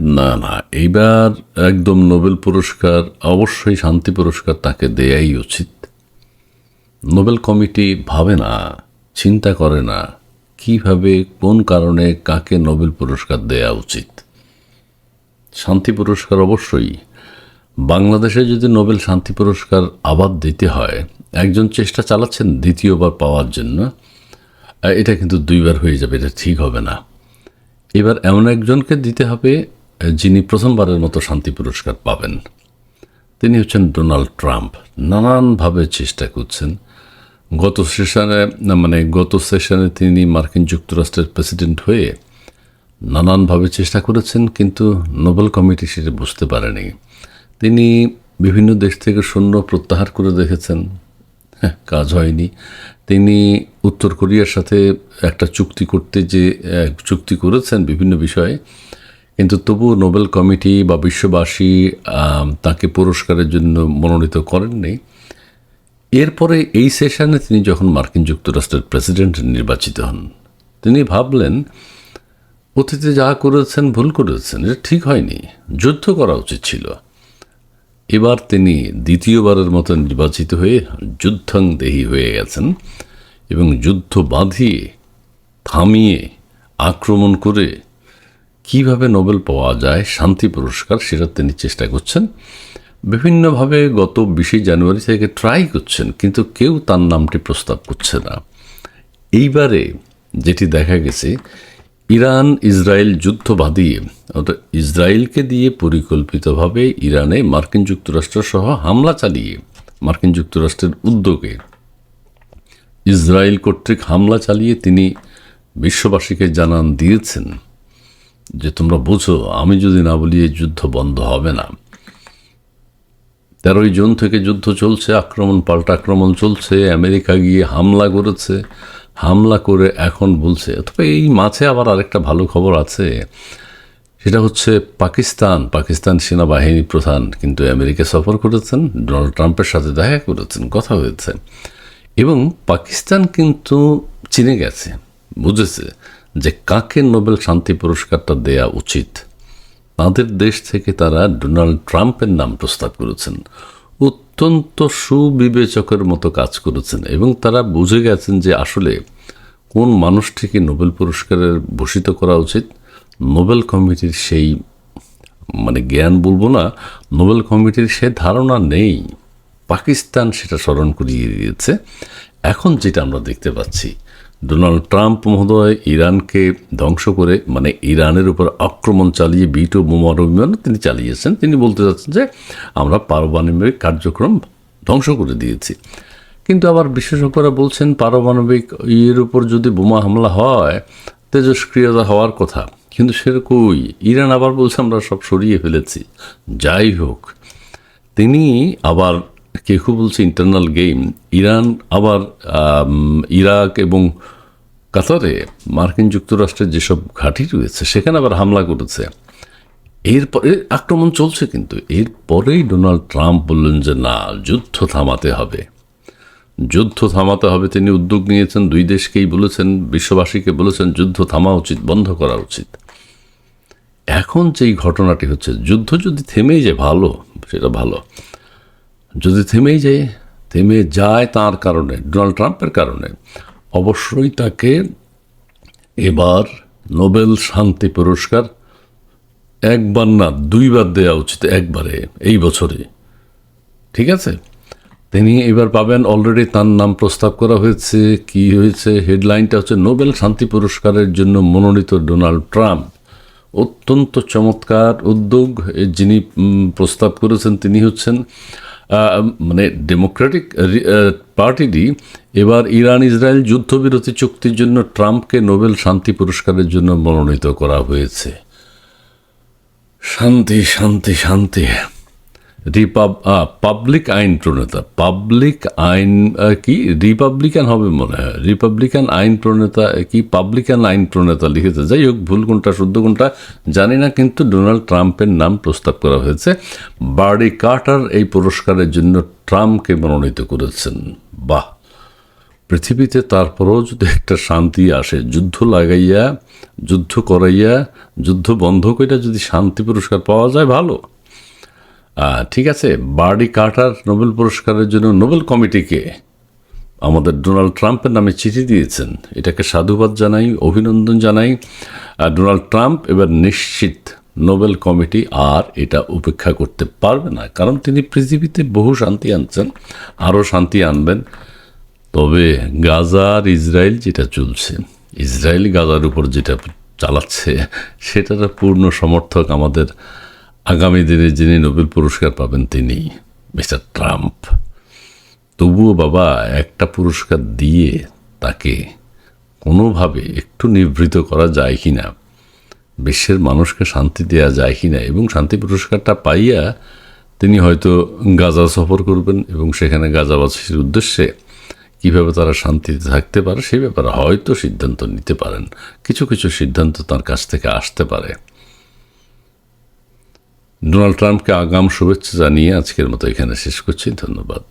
না না, এইবার একদম নোবেল পুরস্কার, অবশ্যই শান্তি পুরস্কার তাকে দেয়াই উচিত। নোবেল কমিটি ভাবে না, চিন্তা করে না, কীভাবে, কোন কারণে কাকে নোবেল পুরস্কার দেয়া উচিত। শান্তি পুরস্কার অবশ্যই। বাংলাদেশে যদি নোবেল শান্তি পুরস্কার আবার দিতে হয়, একজন চেষ্টা চালাচ্ছেন দ্বিতীয়বার পাওয়ার জন্য এটা কিন্তু দুইবার হয়ে যাবে, এটা ঠিক হবে না। এবার এমন একজনকে দিতে হবে যিনি প্রথমবারের মতো শান্তি পুরস্কার পাবেন তিনি হচ্ছেন ডোনাল্ড ট্রাম্প। নানানভাবে চেষ্টা করছেন। গত সেশনে মানে গত সেশনে তিনি মার্কিন যুক্তরাষ্ট্রের প্রেসিডেন্ট হয়ে নানানভাবে চেষ্টা করেছেন কিন্তু নোবেল কমিটি সেটা বুঝতে পারেনি। তিনি বিভিন্ন দেশ থেকে সৈন্য প্রত্যাহার করে দেখেছেন হ্যাঁ, কাজ হয়নি। তিনি উত্তর কোরিয়ার সাথে একটা চুক্তি করতে যে চুক্তি করেছেন বিভিন্ন বিষয়ে কিন্তু তবুও নোবেল কমিটি বা বিশ্ববাসী তাকে পুরস্কারের জন্য মনোনীত করেননি। এরপরে এই সেশনে তিনি যখন মার্কিন যুক্তরাষ্ট্রের প্রেসিডেন্ট নির্বাচিত হন, তিনি ভাবলেন, অতীতে যা করেছেন ভুল করেছেন, এটা ঠিক হয়নি। যুদ্ধ করা উচিত ছিল। এবার তিনি দ্বিতীয়বারের মতো নির্বাচিত হয়ে যুদ্ধং দেহী হয়ে গেছেন এবং যুদ্ধ বাঁধিয়ে থামিয়ে আক্রমণ করে কীভাবে নোবেল পাওয়া যায় শান্তি পুরস্কার সেটা তিনি চেষ্টা করছেন। বিভিন্নভাবে গত বিশে জানুয়ারি থেকে ট্রাই করছেন, কিন্তু কেউ তার নামটি প্রস্তাব করছে না। এইবারে যেটি দেখা গেছে, ইরান ইসরায়েল যুদ্ধ বাঁধিয়ে অর্থাৎ ইসরায়েলকে দিয়ে পরিকল্পিতভাবে ইরানে মার্কিন যুক্তরাষ্ট্র সহ হামলা চালিয়ে, মার্কিন যুক্তরাষ্ট্রের উদ্যোগে ইসরায়েল কর্তৃক হামলা চালিয়ে তিনি বিশ্ববাসীকে জানান দিয়েছেন। যে তোমরা বুঝো, আমি যদি না বলি এই যুদ্ধ বন্ধ হবে না। তেরোই জুন থেকে যুদ্ধ চলছে, আক্রমণ পাল্টা আক্রমণ চলছে, আমেরিকা গিয়ে হামলা করেছে, হামলা করে এখন বলছে। তবে এই মাঝে আবার আরেকটা ভালো খবর আছে, সেটা হচ্ছে পাকিস্তান পাকিস্তান সেনাবাহিনী প্রধান কিন্তু আমেরিকা সফর করেছেন, ডোনাল্ড ট্রাম্পের সাথে দেখা করেছেন, কথা হয়েছে। এবং পাকিস্তান কিন্তু চিনে গেছে, বুঝেছে। যে কাকে নোবেল শান্তি পুরস্কারটা দেয়া উচিত, তাদের দেশ থেকে তারা ডোনাল্ড ট্রাম্পের নাম প্রস্তাব করেছেন। অত্যন্ত সুবিবেচকের মতো কাজ করেছেন এবং তারা বুঝে গেছেন যে আসলে কোন মানুষটিকে নোবেল পুরস্কারের ভূষিত করা উচিত। নোবেল কমিটির সেই মানে জ্ঞান বলব না, নোবেল কমিটির সে ধারণা নেই। পাকিস্তান সেটা স্মরণ করিয়ে দিয়েছে। এখন যেটা আমরা দেখতে পাচ্ছি ডোনাল্ড ট্রাম্প মহোদয় ইরানকে ধ্বংস করে মানে ইরানের উপর আক্রমণ চালিয়ে বিট বোমার অভিযান তিনি চালিয়েছেন। তিনি বলতে চাচ্ছেন যে, আমরা পারমাণবিক কার্যক্রম ধ্বংস করে দিয়েছি। কিন্তু আবার বিশেষজ্ঞরা বলছেন, পারমাণবিক ইয়ের উপর যদি বোমা হামলা হয়, তেজস্ক্রিয়তা হওয়ার কথা। কিন্তু সেরকমই ইরান আবার বলছে, আমরা সব সরিয়ে ফেলেছি। যাই হোক, তিনি আবার কেউ বলছে ইন্টারনাল গেম ইরান আবার ইরাক এবং কাতারে মার্কিন যুক্তরাষ্ট্রের যেসব ঘাঁটি রয়েছে, সেখানে আবার হামলা করেছে। এরপরে আক্রমণ চলছে কিন্তু, এরপরেই ডোনাল্ড ট্রাম্প বললেন যে, না, যুদ্ধ থামাতে হবে। যুদ্ধ থামাতে হবে তিনি উদ্যোগ নিয়েছেন, দুই দেশকেই বলেছেন, বিশ্ববাসীকে বলেছেন, যুদ্ধ থামা উচিত, বন্ধ করা উচিত। এখন যেই ঘটনাটি হচ্ছে, যুদ্ধ যদি থেমেই যায়, ভালো, সেটা ভালো। যদি থেমেই যায়, থেমে যায় তার কারণে, ডোনাল্ড ট্রাম্পের কারণে। অবশ্যই তাকে এবার নোবেল শান্তি পুরস্কার একবার না, দুইবার দেওয়া উচিত, একবারে, এই বছরে। ঠিক আছে? তিনি এবার পাবেন অলরেডি তার নাম প্রস্তাব করা হয়েছে। কি হয়েছে? হেডলাইনটা হচ্ছে, নোবেল শান্তি পুরস্কারের জন্য মনোনীত ডোনাল্ড ট্রাম্প। অত্যন্ত চমৎকার উদ্যোগ, যিনি প্রস্তাব করেছেন, তিনি হচ্ছেন মানে ডেমোক্রেটিক পার্টিটি এবার ইরান ইসরায়েল যুদ্ধবিরতি চুক্তির জন্য ট্রাম্পকে নোবেল শান্তি পুরস্কারের জন্য মনোনীত করা হয়েছে। শান্তি শান্তি শান্তি। পাবলিক আইন প্রণেতা পাবলিক আইন কি রিপাবলিকান হবে মনে হয়। রিপাবলিকান আইন প্রণেতা কি পাবলিকান আইন প্রণেতা লিখেছে। যাই হোক, ভুল কোনটা শুদ্ধ কোনটা জানি না, কিন্তু ডোনাল্ড ট্রাম্পের নাম প্রস্তাব করা হয়েছে। বার্ডি কার্টার এই পুরস্কারের জন্য ট্রাম্পকে মনোনীত করেছেন। বাহ! পৃথিবীতে তারপরেও যদি একটা শান্তি আসে, যুদ্ধ লাগাইয়া, যুদ্ধ করাইয়া, যুদ্ধ বন্ধ করে যদি শান্তি পুরস্কার পাওয়া যায়, ভালো। ঠিক আছে, বার্ডি কার্টার নোবেল পুরস্কারের জন্য নোবেল কমিটিকে আমাদের ডোনাল্ড ট্রাম্পের নামে চিঠি দিয়েছেন। এটাকে সাধুবাদ জানাই, অভিনন্দন জানাই। ডোনাল্ড ট্রাম্প এবার নিশ্চিত নোবেল কমিটি আর এটা উপেক্ষা করতে পারবে না, কারণ তিনি পৃথিবীতে বহু শান্তি আনছেন, আরও শান্তি আনবেন। তবে গাজার ইসরায়েল যেটা চলছে, ইসরায়েল গাজার উপর যেটা চালাচ্ছে, সেটার পূর্ণ সমর্থক আমাদের আগামী দিনে যিনি নোবেল পুরস্কার পাবেন তিনি, মিস্টার ট্রাম্প। তবুও বাবা, একটা পুরস্কার দিয়ে তাকে কোনোভাবে একটু নিবৃত করা যায় কি না, বিশ্বের মানুষকে শান্তি দেওয়া যায় কি না, এবং শান্তি পুরস্কারটা পাইয়া তিনি হয়তো গাজা সফর করবেন এবং সেখানে গাজাবাসীর উদ্দেশ্যে কীভাবে তারা শান্তিতে থাকতে পারে সেই ব্যাপারে হয়তো সিদ্ধান্ত নিতে পারেন। কিছু কিছু সিদ্ধান্ত তার কাছ থেকে আসতে পারে। ডোনাল্ড ট্রাম্পকে আগাম শুভেচ্ছা জানিয়ে আজকের মতো এখানে শেষ করছি। ধন্যবাদ।